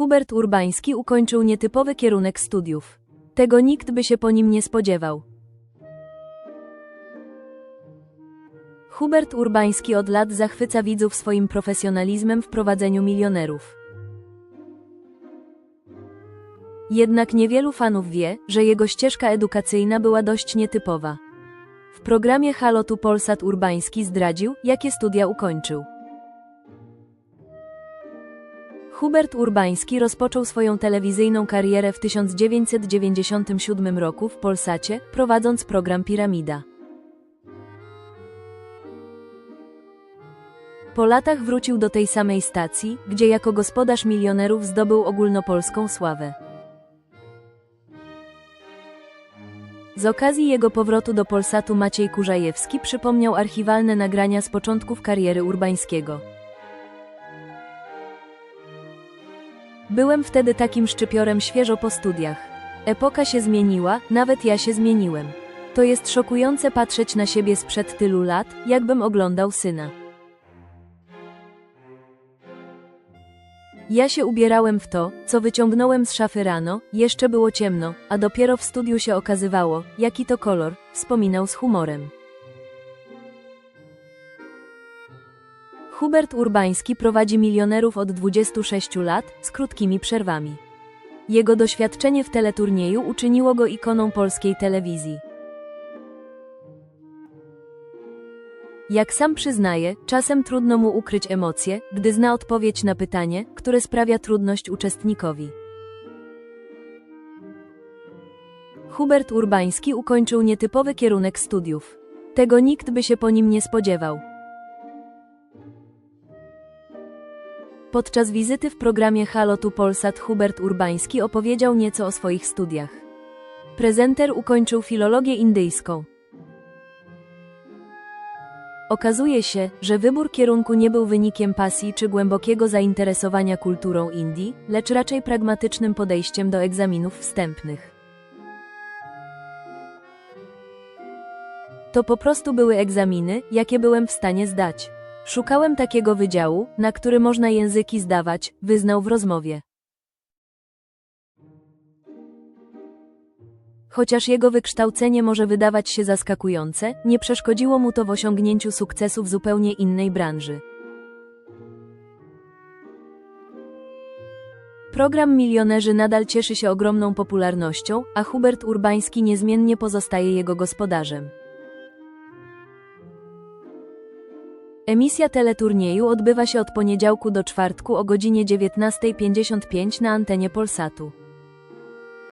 Hubert Urbański ukończył nietypowy kierunek studiów. Tego nikt by się po nim nie spodziewał. Hubert Urbański od lat zachwyca widzów swoim profesjonalizmem w prowadzeniu milionerów. Jednak niewielu fanów wie, że jego ścieżka edukacyjna była dość nietypowa. W programie Halo tu Polsat Urbański zdradził, jakie studia ukończył. Hubert Urbański rozpoczął swoją telewizyjną karierę w 1997 roku w Polsacie, prowadząc program Piramida. Po latach wrócił do tej samej stacji, gdzie jako gospodarz milionerów zdobył ogólnopolską sławę. Z okazji jego powrotu do Polsatu Maciej Kurzajewski przypomniał archiwalne nagrania z początków kariery Urbańskiego. Byłem wtedy takim szczypiorem świeżo po studiach. Epoka się zmieniła, nawet ja się zmieniłem. To jest szokujące patrzeć na siebie sprzed tylu lat, jakbym oglądał syna. Ja się ubierałem w to, co wyciągnąłem z szafy rano, jeszcze było ciemno, a dopiero w studiu się okazywało, jaki to kolor, wspominał z humorem. Hubert Urbański prowadzi milionerów od 26 lat, z krótkimi przerwami. Jego doświadczenie w teleturnieju uczyniło go ikoną polskiej telewizji. Jak sam przyznaje, czasem trudno mu ukryć emocje, gdy zna odpowiedź na pytanie, które sprawia trudność uczestnikowi. Hubert Urbański ukończył nietypowy kierunek studiów. Tego nikt by się po nim nie spodziewał. Podczas wizyty w programie Halo tu Polsat Hubert Urbański opowiedział nieco o swoich studiach. Prezenter ukończył filologię indyjską. Okazuje się, że wybór kierunku nie był wynikiem pasji czy głębokiego zainteresowania kulturą Indii, lecz raczej pragmatycznym podejściem do egzaminów wstępnych. To po prostu były egzaminy, jakie byłem w stanie zdać. Szukałem takiego wydziału, na który można języki zdawać, wyznał w rozmowie. Chociaż jego wykształcenie może wydawać się zaskakujące, nie przeszkodziło mu to w osiągnięciu sukcesu w zupełnie innej branży. Program Milionerzy nadal cieszy się ogromną popularnością, a Hubert Urbański niezmiennie pozostaje jego gospodarzem. Emisja teleturnieju odbywa się od poniedziałku do czwartku o godzinie 19.55 na antenie Polsatu.